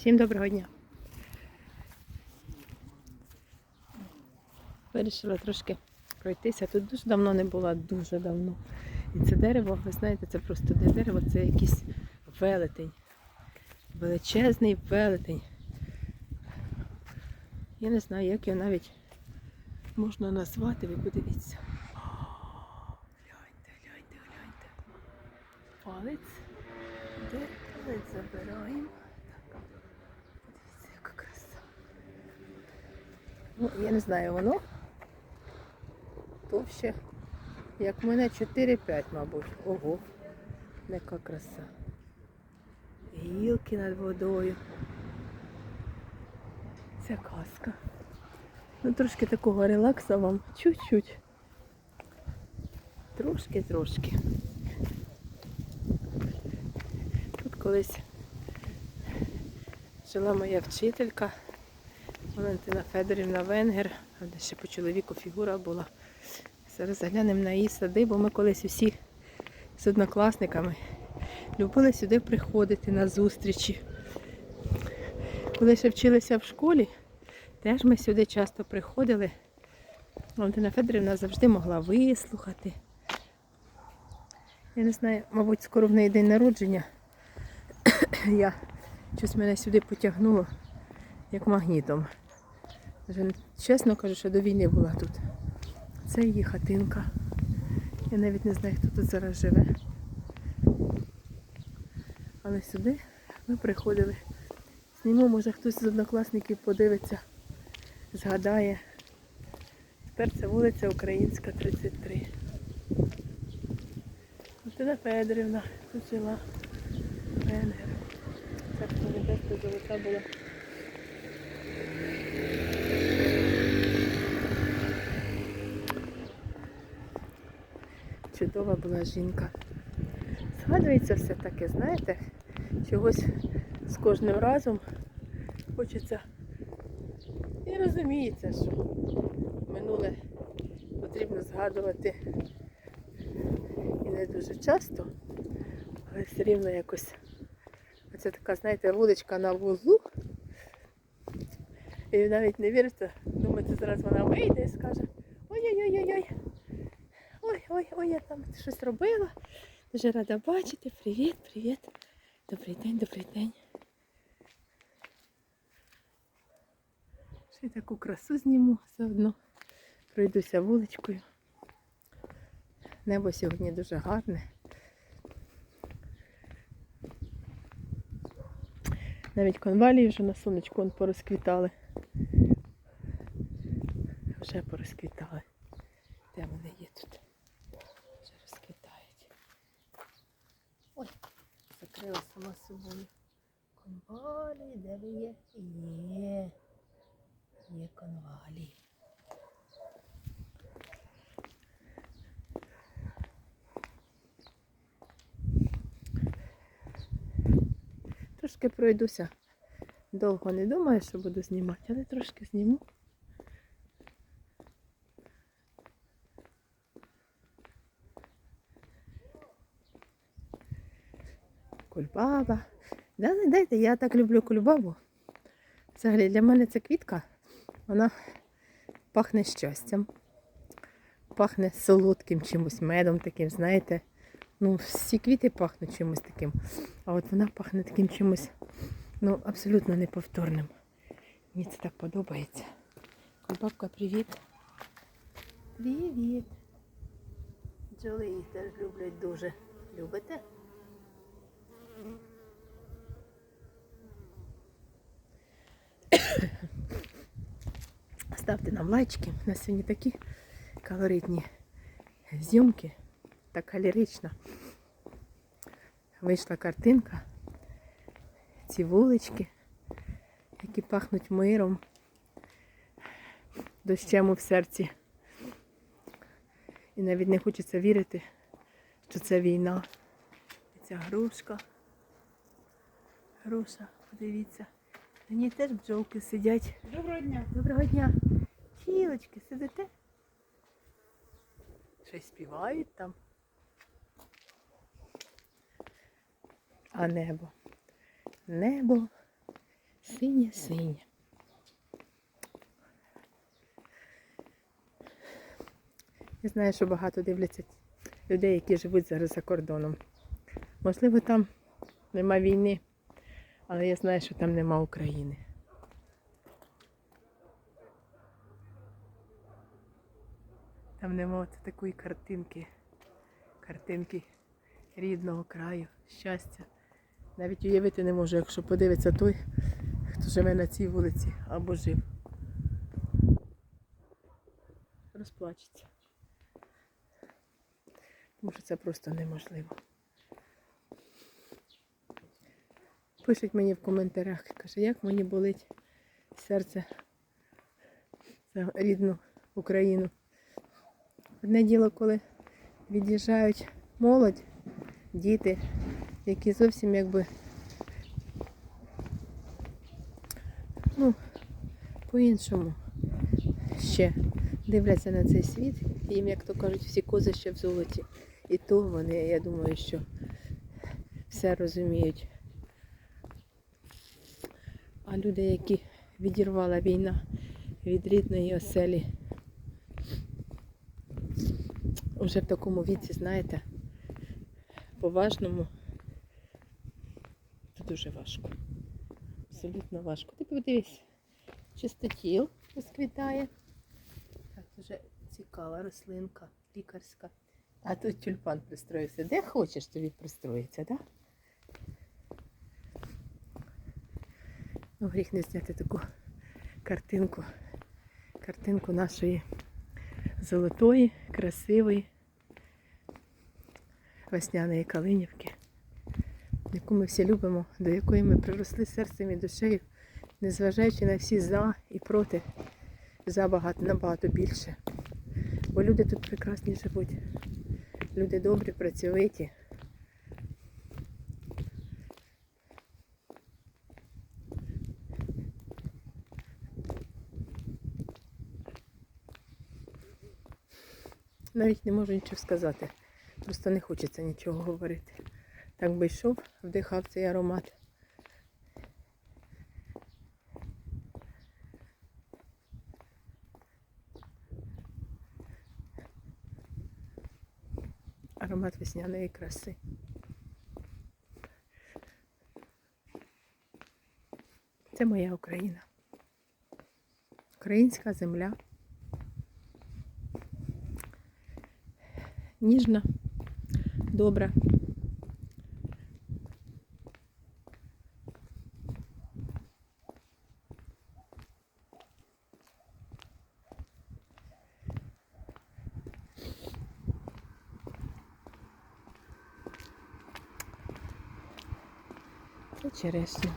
Всім доброго дня. Вирішила трошки пройтися. Тут дуже давно не була, дуже давно. І це дерево, ви знаєте, це просто не дерево, це якийсь велетень. Величезний велетень. Я не знаю, як його навіть можна назвати, ви подивіться. Гляньте, гляньте, гляньте. Палець. Де палець забираємо? Так. Подивіться, яка краса. Ну, я не знаю, воно товще, як в мене 4-5, мабуть. Ого, яка краса. Гілки над водою. Це казка. Ну, трошки такого релакса вам. Чуть-чуть. Трошки-трошки. Тут колись жила моя вчителька Валентина Федорівна Венгер, ще по чоловіку фігура була. Зараз заглянемо на її сади, бо ми колись усі з однокласниками любили сюди приходити на зустрічі. Коли ще вчилися в школі, теж ми сюди часто приходили. Валентина Федорівна завжди могла вислухати. Я не знаю, мабуть, скоро в неї день народження. Я щось мене сюди потягнуло як магнітом. Вже, чесно кажу, що до війни була тут. Це її хатинка. Я навіть не знаю, хто тут зараз живе. Але сюди ми приходили. Зніму, може хтось з однокласників подивиться, згадає. Тепер це вулиця Українська, 33. Валентина Федорівна тут жила. Венгер. Царство небесне золота була. Чудова була жінка. Згадується все таке, знаєте, чогось з кожним разом хочеться. І розуміється, що минуле потрібно згадувати і не дуже часто, але все рівно якось. Оце така, знаєте, вуличка на вузлу. І навіть не вірите, думаєте, зараз вона вийде і скаже ой-ой-ой-ой-ой. Ой-ой-ой, я там щось робила. Дуже рада бачити. Привіт, привіт. Добрий день, добрий день. Ще таку красу зніму заодно. Пройдуся вуличкою. Небо сьогодні дуже гарне. Навіть конвалії вже на сонечку порозквітали. Вже порозквітали. Де вони є тут? Вже розквітають. Ой, сама собою. Конвалії, де ви є? Є. Є. Трошки пройдуся. Довго не думаю, що буду знімати, але трошки зніму. Кульбаба. Дайте, я так люблю кульбабу. Взагалі для мене ця квітка, вона пахне щастям, пахне солодким чимось, медом таким, знаєте. Ну, всі квіти пахнуть чимось таким. А от вона пахне таким чимось, ну, абсолютно неповторним. Мені це так подобається. Кульбабка, привіт. Привіт. Бджоли їх теж люблять дуже. Любите? Ставте нам лайчики. У нас сьогодні такі колоритні зйомки. Так лірично. Вийшла картинка. Ці вулички, які пахнуть миром, дощем у серці. І навіть не хочеться вірити, що це війна. Ця грушка. Груша, подивіться. На ній теж бджолки сидять. Доброго дня. Доброго дня. Тілочки, сидите? Щось співають там. А небо. Небо Синє, синє. Я знаю, що багато дивляться людей, які живуть зараз за кордоном. Можливо, там нема війни, але я знаю, що там нема України. Там нема такої картинки, картинки рідного краю, щастя. Навіть уявити не можу, якщо подивиться той, хто живе на цій вулиці або жив. Розплачеться. Тому що це просто неможливо. Пишуть мені в коментарях, каже, як мені болить серце за рідну Україну. Одне діло, коли від'їжджають молодь, діти, які зовсім якби ну, по-іншому ще дивляться на цей світ. Їм, як то кажуть, всі кози ще в золоті. І то вони, я думаю, що все розуміють. А люди, які відірвала війна від рідної оселі, уже в такому віці, знаєте, поважному, це дуже важко. Абсолютно важко. Ти подивись, чистотіл розквітає. Так, дуже цікава рослинка, лікарська. А тут тюльпан пристроївся. Де хочеш тобі пристроїться, так? Да? Ну, гріх не зняти таку картинку. Картинку нашої золотої, красивої весняної Калинівки, яку ми всі любимо, до якої ми приросли серцем і душею, незважаючи на всі за і проти, за багато, набагато більше. Бо люди тут прекрасні живуть. Люди добрі, працьовиті. Навіть не можу нічого сказати. Просто не хочеться нічого говорити. Так би йшов, вдихав цей аромат. Аромат весняної краси. Це моя Україна. Українська земля. Ніжна, добра. Це черешня.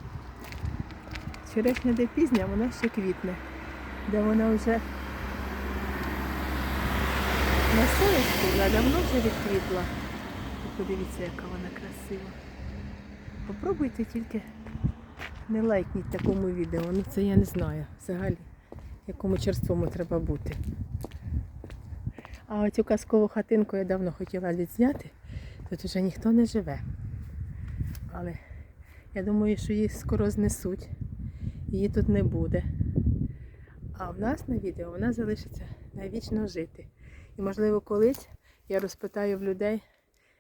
Черешня де пізня, вона ще квітне, де вона вже на сонечку вона давно вже відквітла. Подивіться, яка вона красива. Попробуйте тільки не лайкніть такому відео. Ну це я не знаю взагалі, якому черствому треба бути. А оцю казкову хатинку я давно хотіла відзняти. Тут вже ніхто не живе. Але я думаю, що її скоро знесуть. Її тут не буде. А в нас на відео вона залишиться навічно жити. І, можливо, колись я розпитаю в людей,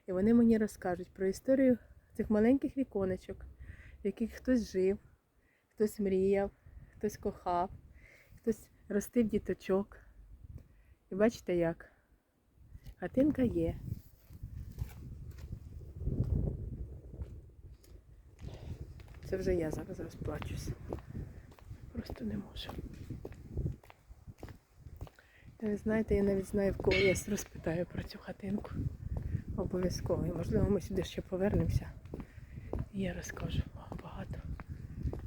і вони мені розкажуть про історію цих маленьких віконечок, в яких хтось жив, хтось мріяв, хтось кохав, хтось ростив діточок. І бачите як? Хатинка є. Це вже я зараз розплачусь. Просто не можу. Ви знаєте, я навіть знаю, в кого я розпитаю про цю хатинку. Обов'язково. І, можливо, ми сюди ще повернемося. І я розкажу вам багато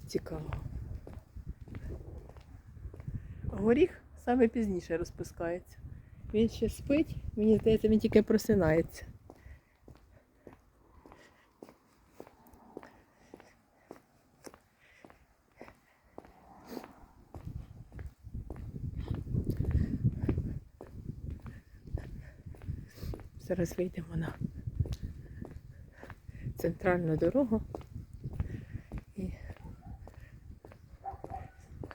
цікавого. Горіх саме пізніше розпускається. Він ще спить, мені здається, він тільки просинається. Зараз вийдемо на центральну дорогу і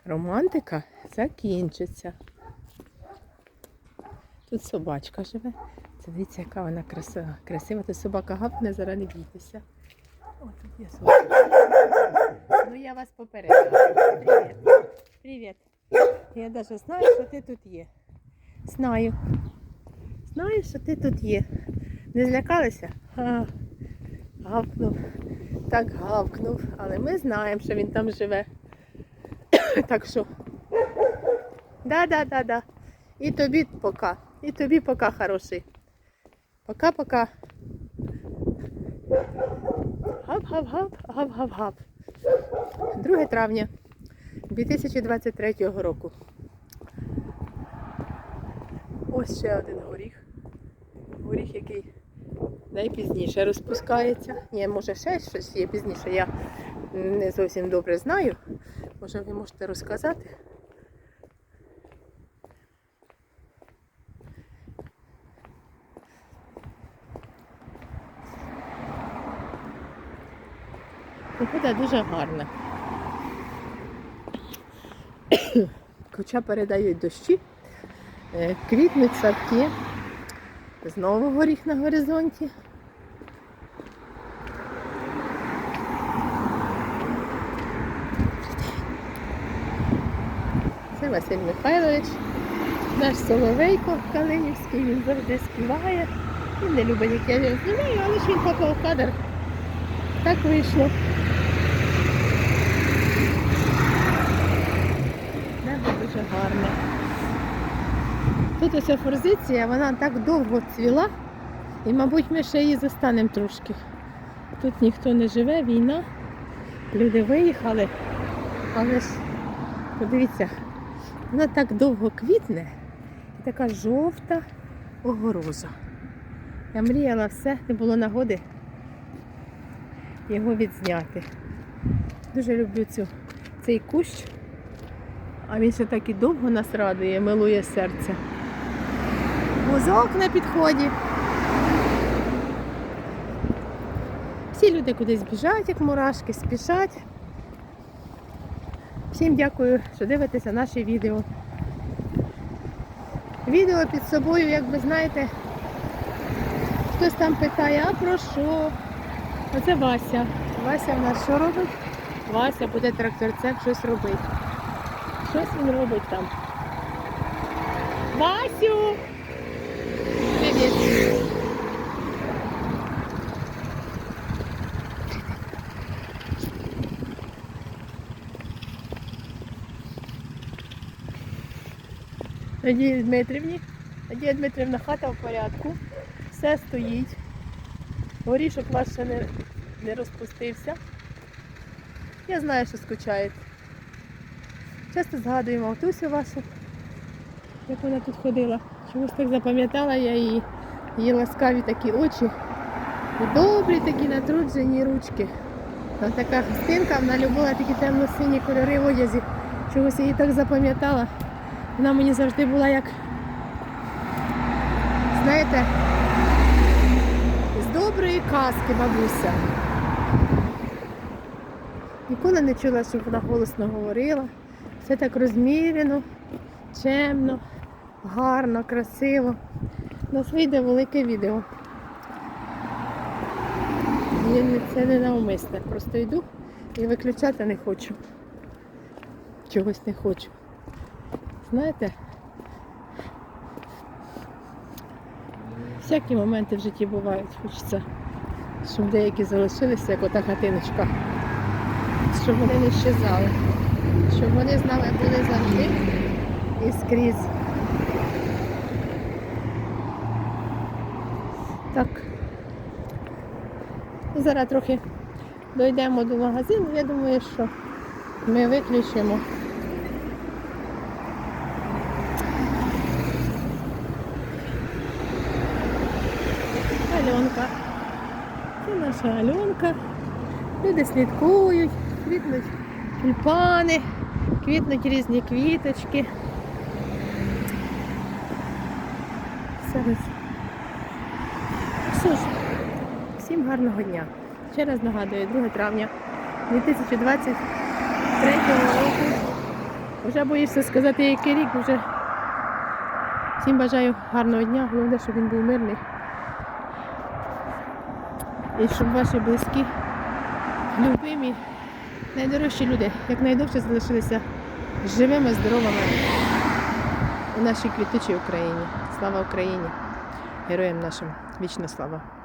романтика закінчиться. Тут собачка живе. Дивіться, яка вона красива. Красива, тут собака гапне, зараз не бійтеся. О, тут є собака. Ну я вас попередила. Привіт. Привіт. Я навіть знаю, що ти тут є. Знаю. Знаю, що ти тут є. Не злякалися? Гавкнув. Так гавкнув. Але ми знаємо, що він там живе. так що. Да, да, да, да. І тобі пока. І тобі пока, хороший. Пока-пока. Гап-гап-гап, гап-гап-гап. 2 травня 2023 року. Ось ще один горіх. Який найпізніше розпускається. Ні, може ще щось є пізніше. Я не зовсім добре знаю. Може ви можете розказати? Погода дуже гарна. Хоча передають дощі, е, квітнуть садки. Знову горіх на горизонті. Це Василь Михайлович, наш Соловейко Калинівський, він завжди співає. Він не любить, як я його знімаю, але ж він попав в кадр. Так вийшло. Небо дуже гарне. Тут форзиція, вона так довго цвіла, і, мабуть, ми ще її застанемо трошки. Тут ніхто не живе, війна, люди виїхали, але ж подивіться, вона так довго квітне і така жовта огорожа. Я мріяла все, не було нагоди його відзняти. Дуже люблю цю, цей кущ, а він ще так і довго нас радує, милує серце. Музок на підході. Всі люди кудись біжать, як мурашки, спішать. Всім дякую, що дивитеся наші відео. Відео під собою, як ви знаєте, хтось там питає, а про що? Оце Вася. Вася в нас що робить? Вася буде тракторцем щось робити. Щось він робить там. Васю! Привіт! Надії Дмитрівні. Надія Дмитрівна хата в порядку. Все стоїть. Горішок ваш ще не, не розпустився. Я знаю, що скучаєте. Часто згадуємо матусю вашу, як вона тут ходила. Чомусь так запам'ятала я її, її ласкаві такі очі. І добрі такі натруджені ручки. Вона така хустинка, вона любила такі темно-сині кольори в одязі. Чогось її так запам'ятала. Вона мені завжди була як, знаєте, з доброї казки, бабуся. Ніколи не чула, щоб вона голосно говорила. Все так розмірено, чемно, гарно, красиво. Нас вийде велике відео. Це не навмисне. Просто йду і виключати не хочу. Чогось не хочу. Знаєте, всякі моменти в житті бувають. Хочеться, щоб деякі залишилися, як ота хатиночка. Щоб вони не щезали. Щоб вони з нами були завжди і скрізь. Так. Зараз трохи дійдемо до магазину. Я думаю, що ми виключимо. Альонка. Це наша Альонка. Люди слідкують, квітнуть тюльпани, квітнуть різні квіточки. Зараз. Що ж, всім гарного дня. Ще раз нагадую, 2 травня 2023 року. Вже боїшся сказати, який рік, вже всім бажаю гарного дня. Головне, щоб він був мирний. І щоб ваші близькі, любимі, найдорожчі люди якнайдовше залишилися живими, здоровими у нашій квітучій Україні. Слава Україні! Героям нашим! Вічна слава!